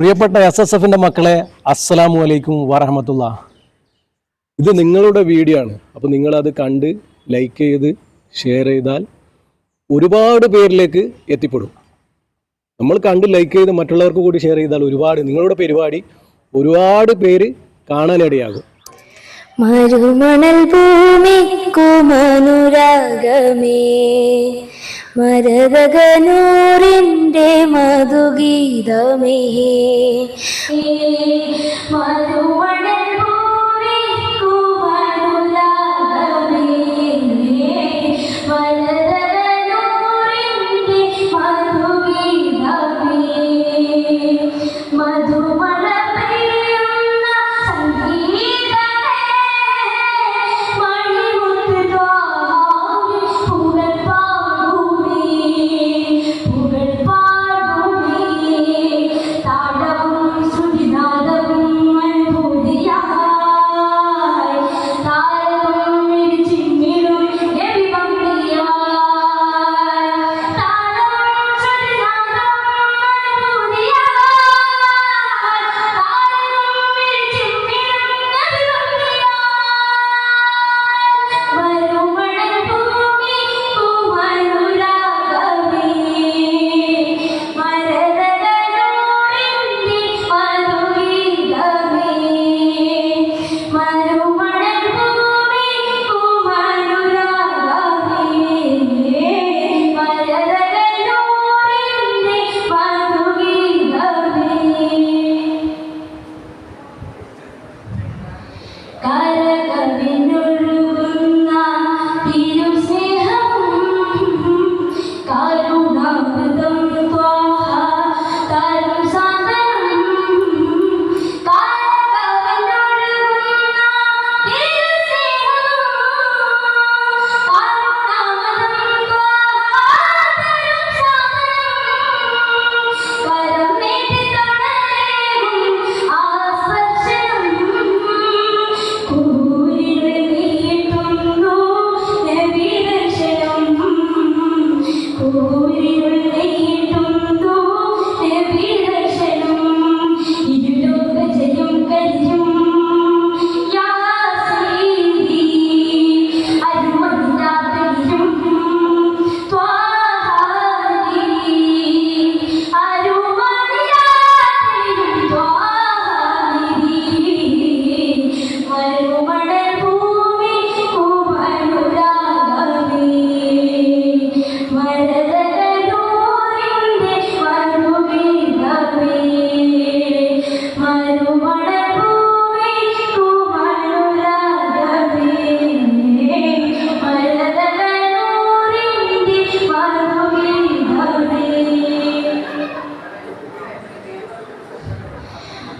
പ്രിയപ്പെട്ട S S എഫിന്റെ മക്കളെ അസ്സലാമു അലൈക്കും വറഹമത്തുള്ള. ഇത് നിങ്ങളുടെ വീഡിയോ ആണ്. അപ്പോൾ നിങ്ങളത് കണ്ട് ലൈക്ക് ചെയ്ത് ഷെയർ ചെയ്താൽ ഒരുപാട് പേരിലേക്ക് എത്തിപ്പെടും. നമ്മൾ കണ്ട് ലൈക്ക് ചെയ്ത് മറ്റുള്ളവർക്ക് കൂടി ഷെയർ ചെയ്താൽ ഒരുപാട് നിങ്ങളുടെ പരിപാടി ഒരുപാട് പേര് കാണാനിടയാകും. മരുമണൽ ഭൂമിക്കുമനുരാഗമേ മരതകനൂറിന്റെ മധുഗീതമേ. മരുമണൽ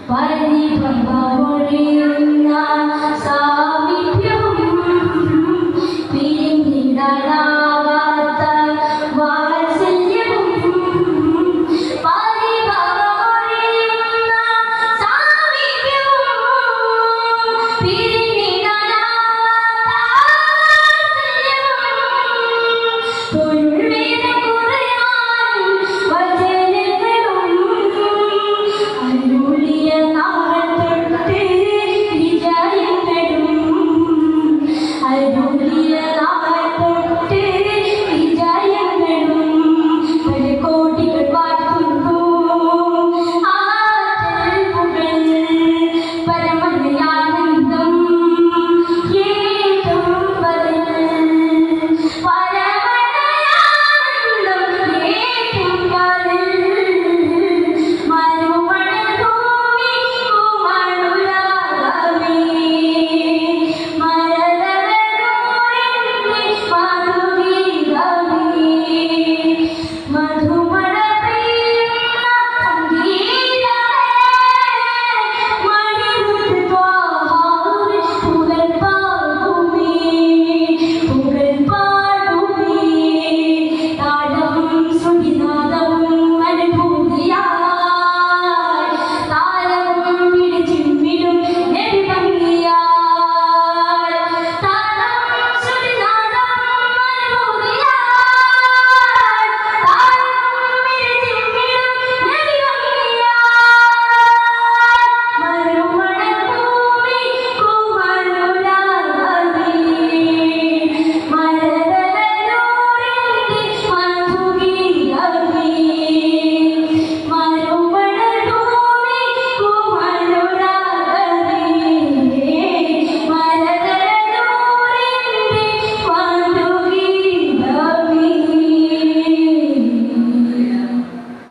പരിഭവമൊഴിയുന്ന സാ